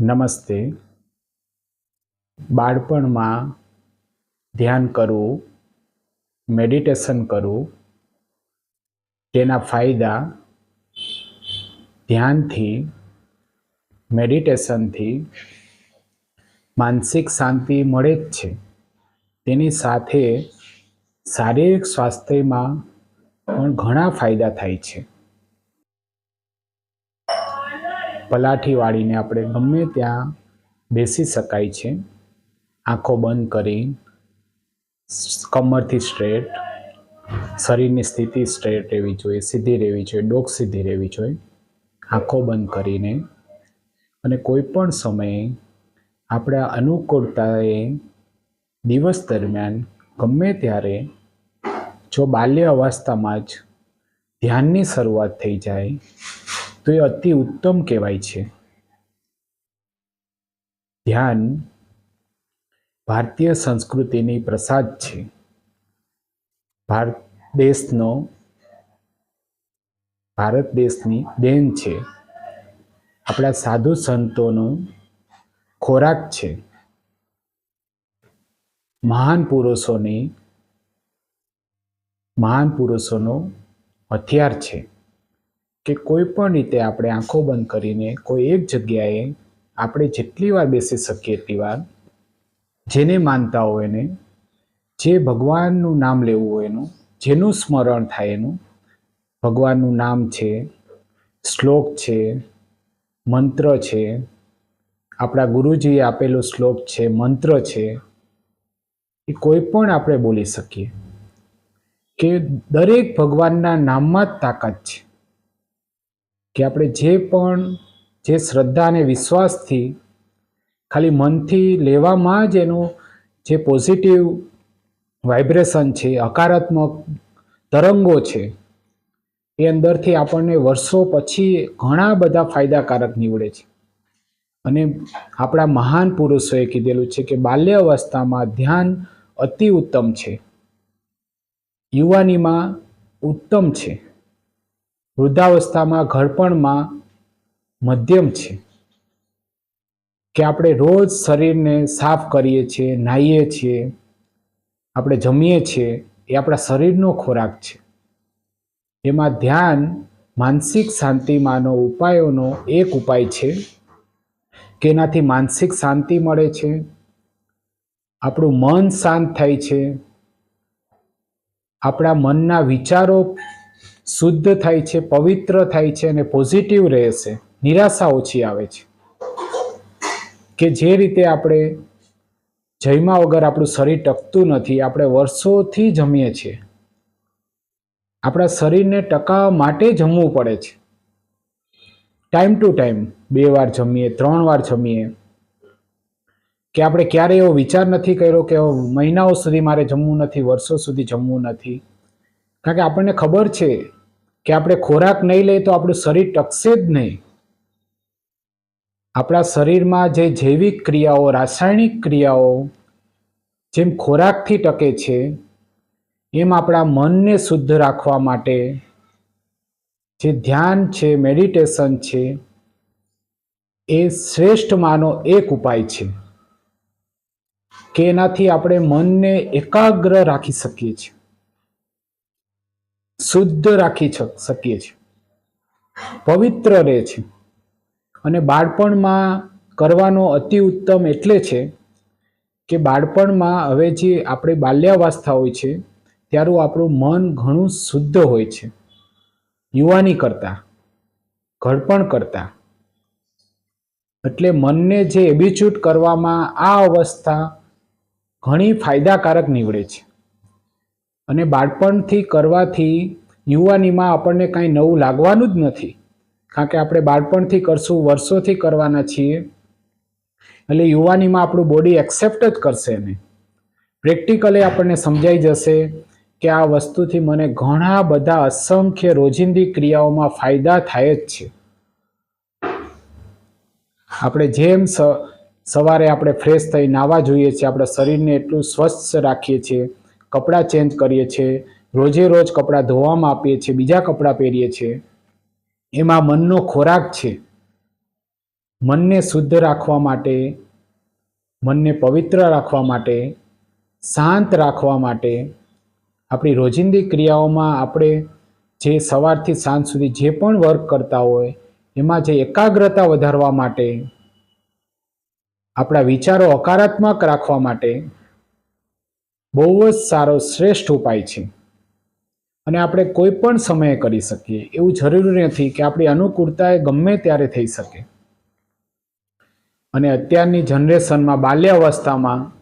નમસ્તે. બાળપણમાં ધ્યાન કરવું મેડિટેશન કરવું, તેના ફાયદા ધ્યાનથી મેડિટેશનથી માનસિક શાંતિ મળે જ છે. તેની સાથે શારીરિક સ્વાસ્થ્યમાં પણ ઘણા ફાયદા થાય છે. પલાઠી વાળીને આપણે ગમે ત્યાં બેસી શકાય છે. આંખો બંધ કરી, કમરથી સ્ટ્રેટ, શરીરની સ્થિતિ સ્ટ્રેટ રહેવી જોઈએ, સીધી રહેવી જોઈએ, ડોક સીધી રહેવી જોઈએ. આંખો બંધ કરીને અને કોઈ પણ સમયે આપણા અનુકૂળતાએ દિવસ દરમિયાન ગમે ત્યારે જો બાલ્ય અવસ્થામાં જ ધ્યાનની શરૂઆત થઈ જાય તો એ અતિ ઉત્તમ કહેવાય છે. ધ્યાન ભારતીય સંસ્કૃતિની પ્રસાદ છે. ભારત દેશનો ભારત દેશની દેન છે. આપણા સાધુ સંતોનો ખોરાક છે. મહાન પુરુષોની મહાન પુરુષોનો હથિયાર છે. કે કોઈ પણ રીતે આપણે આંખો બંધ કરીને કોઈ એક જગ્યાએ આપણે જેટલી વાર બેસી શકીએ એટલી વાર, જેને માનતા હોય એને, જે ભગવાનનું નામ લેવું હોય એનું, જેનું સ્મરણ થાય એનું, ભગવાનનું નામ છે, શ્લોક છે, મંત્ર છે, આપણા ગુરુજીએ આપેલો શ્લોક છે, મંત્ર છે, એ કોઈ પણ આપણે બોલી શકીએ. કે દરેક ભગવાનના નામમાં જ તાકાત છે. કે આપણે જે પણ, જે શ્રદ્ધા અને વિશ્વાસથી ખાલી મનથી લેવામાં જ એનું જે પોઝિટિવ વાઇબ્રેશન છે, હકારાત્મક તરંગો છે, એ અંદરથી આપણને વર્ષો પછી ઘણા બધા ફાયદાકારક નીવડે છે. અને આપણા મહાન પુરુષોએ કીધેલું છે કે બાલ્ય અવસ્થામાં ધ્યાન અતિ ઉત્તમ છે. યુવાનીમાં ઉત્તમ છે. વૃદ્ધાવસ્થામાં ઘડપણમાં મધ્યમ છે. કે આપણે રોજ શરીરને સાફ કરીએ છીએ, નાહીએ છીએ, આપણે જમીએ છીએ, એ આપણા શરીરનો ખોરાક છે. એમાં ધ્યાન, માનસિક શાંતિમાંનો ઉપાયોનો એક ઉપાય છે, કે એનાથી માનસિક શાંતિ મળે છે, આપણું મન શાંત થાય છે, આપણા મનના વિચારો શુદ્ધ થાય છે, પવિત્ર થાય છે અને પોઝિટિવ રહે છે, નિરાશા ઓછી આવે છે. કે જે રીતે આપણે જમ્યા વગર આપણું શરીર ટકતું નથી, આપણે વર્ષોથી જમીએ છીએ. આપણા શરીરને ટકાવવા માટે જમવું પડે છે. ટાઈમ ટુ ટાઈમ બે વાર જમીએ, ત્રણ વાર જમીએ. કે આપણે ક્યારે એવો વિચાર નથી કર્યો કે મહિનાઓ સુધી મારે જમવું નથી, વર્ષો સુધી જમવું નથી. કારણ કે આપણને ખબર છે કે આપણે ખોરાક નહીં લઈએ તો આપણું શરીર ટકશે જ નહીં. આપણા શરીરમાં જે જૈવિક ક્રિયાઓ, રાસાયણિક ક્રિયાઓ જેમ ખોરાકથી ટકે છે, એમ આપણા મનને શુદ્ધ રાખવા માટે જે ધ્યાન છે, મેડિટેશન છે, એ શ્રેષ્ઠમાંનો એક ઉપાય છે કે એનાથી આપણે મનને એકાગ્ર રાખી શકીએ છીએ. શુદ્ધ રાખી શકીએ છીએ. પવિત્ર રહે છે. અને બાળપણમાં કરવાનો અતિ ઉત્તમ એટલે છે કે બાળપણમાં હવે જે આપણે બાલ્યાવસ્થા હોય છે, ત્યારું આપણું મન ઘણું શુદ્ધ હોય છે. યુવાની કરતા, ઘડપણ કરતા. એટલે મનને જે એબિચ્યુટ કરવામાં આ અવસ્થા ઘણી ફાયદાકારક નીવડે છે. અને બાળપણથી કરવાથી યુવાનીમાં આપણને કાંઈ નવું લાગવાનું જ નથી. કારણ કે આપણે બાળપણથી કરશું, વર્ષોથી કરવાના છીએ. એટલે યુવાનીમાં આપણું બોડી એક્સેપ્ટ જ કરશે એને પ્રેક્ટિકલી આપણને સમજાઈ જશે કે આ વસ્તુથી મને ઘણા બધા અસંખ્ય રોજિંદી ક્રિયાઓમાં ફાયદા થાય જ છે. આપણે જેમ સવારે આપણે ફ્રેશ થઈ, નાવા જોઈએ છીએ, આપણા શરીરને એટલું સ્વસ્થ રાખીએ છીએ કપડાં ચેન્જ કરીએ છીએ રોજે રોજ કપડાં ધોવામાં આપીએ છીએ બીજા કપડાં પહેરીએ છીએ એમાં મનનો ખોરાક છે. મનને શુદ્ધ રાખવા માટે, મનને પવિત્ર રાખવા માટે, શાંત રાખવા માટે આપણી રોજિંદી ક્રિયાઓમાં આપણે જે સવારથી સાંજ સુધી જે પણ વર્ક કરતા હોય, એમાં જે એકાગ્રતા વધારવા માટે, આપણા વિચારો હકારાત્મક રાખવા માટે બહુ જ સારો શ્રેષ્ઠ ઉપાય છે. અને આપણે કોઈ પણ સમયે કરી શકીએ. એવું જરૂરી નથી કે આપણી અનુકૂળતા એ ગમે ત્યારે થઈ શકે. અને અત્યારની જનરેશનમાં બાલ્યાવસ્થામાં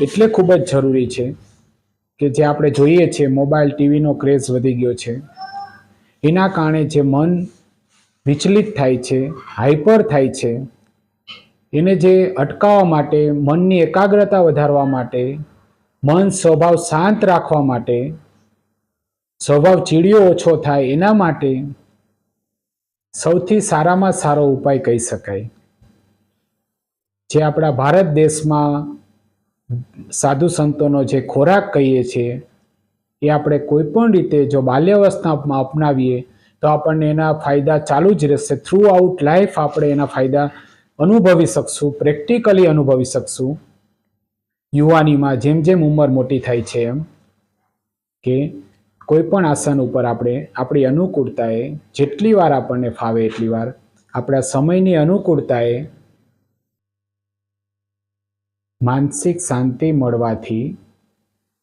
એટલે ખૂબ જ જરૂરી છે કે જે આપણે જોઈએ છીએ મોબાઈલ ટીવીનો ક્રેઝ વધી ગયો છે. એના કારણે જે મન વિચલિત થાય છે હાઈપર થાય છે, એને જે અટકાવવા માટે, મનની એકાગ્રતા વધારવા માટે મન સ્વભાવ શાંત રાખવા માટે, સ્વભાવ ચીડિયો ઓછો થાય એના માટે સૌથી સારામાં સારો ઉપાય કહી શકાય. જે આપણા ભારત દેશમાં સાધુ સંતોનો જે ખોરાક કહીએ છીએ, એ આપણે કોઈ પણ રીતે જો બાલ્યાવસ્થામાં અપનાવીએ, તો આપણને એના ફાયદા ચાલુ જ રહેશે. થ્રુ આઉટ લાઈફ આપણે એના ફાયદા અનુભવી શકશું પ્રેક્ટિકલી અનુભવી શકશું. યુવાનીમાં જેમ જેમ ઉંમર મોટી થાય છે એમ કે કોઈ પણ આસન ઉપર આપણે આપણી અનુકૂળતાએ જેટલી વાર આપણને ફાવે એટલી વાર આપણા સમયની અનુકૂળતાએ માનસિક શાંતિ મળવાથી,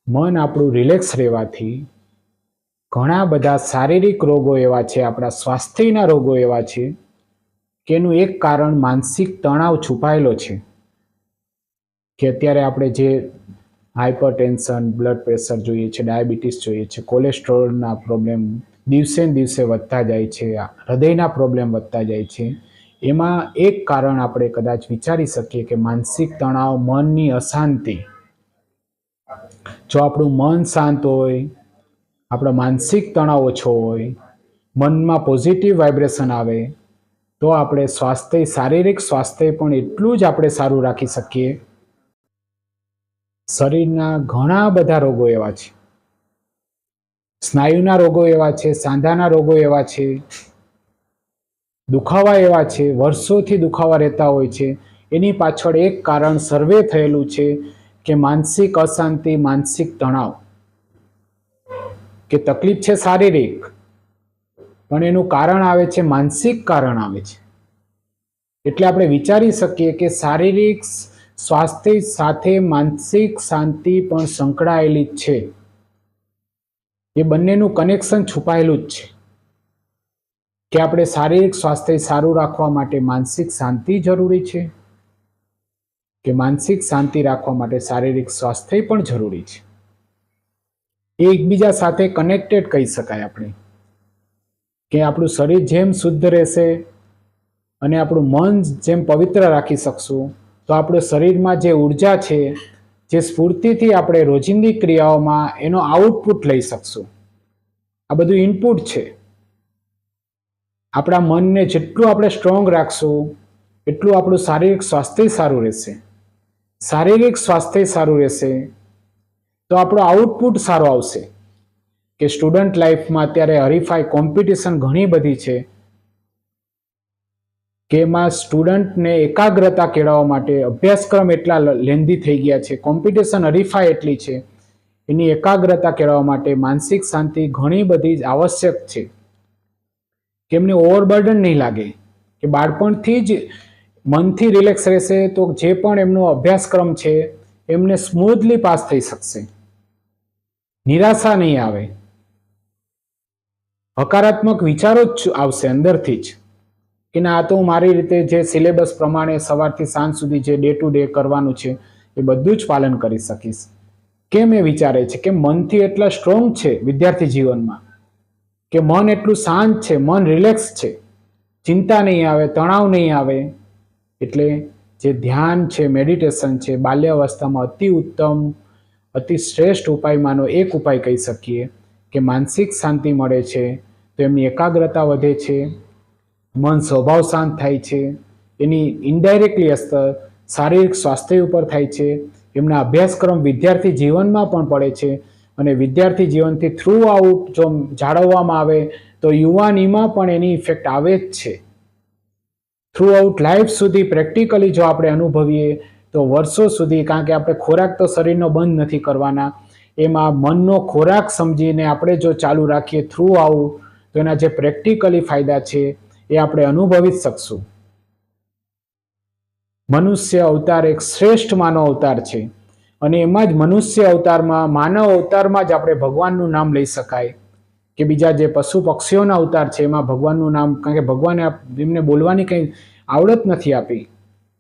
મન આપણું રિલેક્સ રહેવાથી ઘણા બધા શારીરિક રોગો એવા છે, આપણા સ્વાસ્થ્યના રોગો એવા છે કે એનું એક કારણ માનસિક તણાવ છુપાયેલો છે. કે અત્યારે આપણે જે હાઇપર ટેન્શન બ્લડ પ્રેશર જોઈએ છે, ડાયાબિટીસ જોઈએ છે, કોલેસ્ટ્રોલના પ્રોબ્લેમ દિવસે ને દિવસે વધતા જાય છે હૃદયના પ્રોબ્લેમ વધતા જાય છે, એમાં એક કારણ આપણે કદાચ વિચારી શકીએ કે માનસિક તણાવ, મનની અશાંતિ. જો આપણું મન શાંત હોય, આપણો માનસિક તણાવ ઓછો હોય, મનમાં પોઝિટિવ વાઇબ્રેશન આવે, તો આપણે સ્વાસ્થ્ય, શારીરિક સ્વાસ્થ્ય પણ એટલું જ આપણે સારું રાખી શકીએ શરીરના ઘણા બધા રોગો એવા છે. સ્નાયુના રોગો એવા છે, સાંધાના રોગો એવા છે, દુખાવા એવા છે, વર્ષોથી દુખાવા રહેતા હોય છે. એની પાછળ એક કારણ સર્વે થયેલું છે કે માનસિક અશાંતિ, માનસિક તણાવ. કે તકલીફ છે શારીરિક, પણ એનું કારણ આવે છે, માનસિક કારણ આવે છે. એટલે આપણે વિચારી શકીએ કે શારીરિક સ્વાસ્થ્ય સાથે માનસિક શાંતિ પણ સંકળાયેલી જ છે. એ બંનેનું કનેક્શન છુપાયેલું જ છે. કે આપણે શારીરિક સ્વાસ્થ્ય સારું રાખવા માટે માનસિક શાંતિ જરૂરી છે? કે માનસિક શાંતિ રાખવા માટે શારીરિક સ્વાસ્થ્ય પણ જરૂરી છે? એ એકબીજા સાથે કનેક્ટેડ કહી શકાય આપણે. કે આપણું શરીર જેમ શુદ્ધ રહેશે અને આપણું મન જેમ પવિત્ર રાખી શકશું તો આપણું શરીરમાં જે ઊર્જા છે, જે સ્ફૂર્તિથી આપણે રોજિંદી ક્રિયાઓમાં એનો આઉટપુટ લઈ શકશું. આ બધું ઇનપુટ છે. આપણા મનને જેટલું આપણે સ્ટ્રોંગ રાખશું, એટલું આપણું શારીરિક સ્વાસ્થ્ય સારું રહેશે. શારીરિક સ્વાસ્થ્ય સારું રહેશે, તો આપણો આઉટપુટ સારો આવશે. કે સ્ટુડન્ટ લાઈફમાં અત્યારે હરીફાઈ કોમ્પિટિશન ઘણી બધી છે. કે એમાં સ્ટુડન્ટને એકાગ્રતા કેળવવા માટે અભ્યાસક્રમ એટલા લેન્ધી થઈ ગયા છે. કોમ્પિટિશન હરીફાઈ એટલી છે. એની એકાગ્રતા કેળવવા માટે માનસિક શાંતિ ઘણી બધી જ આવશ્યક છે. કે એમને ઓવરબર્ડન નહીં લાગે. કે બાળપણથી જ મનથી રિલેક્સ રહેશે તો જે પણ એમનો અભ્યાસક્રમ છે, એમને સ્મૂથલી પાસ થઈ શકશે. નિરાશા નહીં આવે. હકારાત્મક વિચારો જ આવશે અંદરથી જ. કે ના, આ તો હું મારી રીતે જે સિલેબસ પ્રમાણે સવારથી સાંજ સુધી જે ડે ટુ ડે કરવાનું છે, એ બધું જ પાલન કરી શકીશ. કેમ એ વિચારે છે? કે મનથી એટલા સ્ટ્રોંગ છે વિદ્યાર્થી જીવનમાં કે મન એટલું શાંત છે, મન રિલેક્સ છે. ચિંતા નહીં આવે, તણાવ નહીં આવે. એટલે જે ધ્યાન છે મેડિટેશન છે, બાલ્યાવસ્થામાં અતિ ઉત્તમ, અતિ શ્રેષ્ઠ ઉપાયમાંનો એક ઉપાય કહી શકીએ કે માનસિક શાંતિ મળે છે, તો એમની એકાગ્રતા વધે છે મન સ્વભાવ શાંત થાય છે. એની ઇનડાયરેક્ટલી અસર શારીરિક સ્વાસ્થ્ય ઉપર થાય છે. એમના અભ્યાસક્રમ વિદ્યાર્થી જીવનમાં પણ પડે છે અને વિદ્યાર્થી જીવનથી થ્રુ આઉટ જો જાળવવામાં આવે તો યુવાનીમાં પણ એની ઇફેક્ટ આવે જ છે. થ્રુ આઉટ લાઈફ સુધી પ્રેક્ટિકલી જો આપણે અનુભવીએ તો વર્ષો સુધી કારણ કે આપણે ખોરાક તો શરીરનો બંધ નથી કરવાના. એમાં મનનો ખોરાક સમજીને આપણે જો ચાલુ રાખીએ થ્રુ આઉટ તો એના જે પ્રેક્ટિકલી ફાયદા છે એ આપણે અનુભવી જ શકશું. મનુષ્ય અવતાર એક શ્રેષ્ઠ માનવ અવતાર છે. અને એમાં જ મનુષ્ય અવતારમાં, માનવ અવતારમાં જ આપણે ભગવાનનું નામ લઈ શકાય. કે બીજા જે પશુ પક્ષીઓના અવતાર છે, એમાં ભગવાનનું નામ, કારણ કે ભગવાને એમને બોલવાની કંઈ આવડત નથી આપી.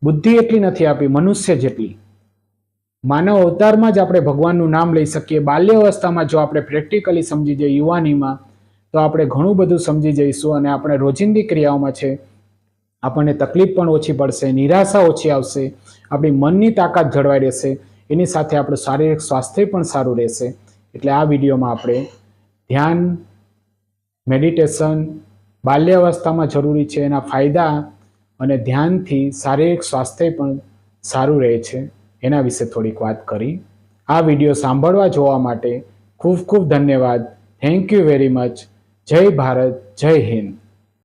બુદ્ધિ એટલી નથી આપી, મનુષ્ય જેટલી. માનવ અવતારમાં જ આપણે ભગવાનનું નામ લઈ શકીએ. બાલ્ય અવસ્થામાં જો આપણે પ્રેક્ટિકલી સમજી જઈએ, યુવાનીમાં તો આપણે ઘણું બધું સમજી જઈશું અને આપણે રોજિંદી ક્રિયાઓમાં છે, આપણને તકલીફ પણ ઓછી પડશે, નિરાશા ઓછી આવશે, આપણી મનની તાકાત જળવાઈ રહેશે, એની સાથે આપણું શારીરિક સ્વાસ્થ્ય પણ સારું રહેશે. એટલે આ વિડીયોમાં આપણે ધ્યાન, મેડિટેશન, બાલ્યાવસ્થામાં જરૂરી છે એના ફાયદા અને ધ્યાનથી શારીરિક સ્વાસ્થ્ય પણ સારું રહે છે, એના વિશે થોડીક વાત કરી. આ વીડિયો સાંભળવા જોવા માટે ખૂબ ખૂબ ધન્યવાદ. થેન્ક યુ વેરી મચ જય ભારત જય હિન્દ.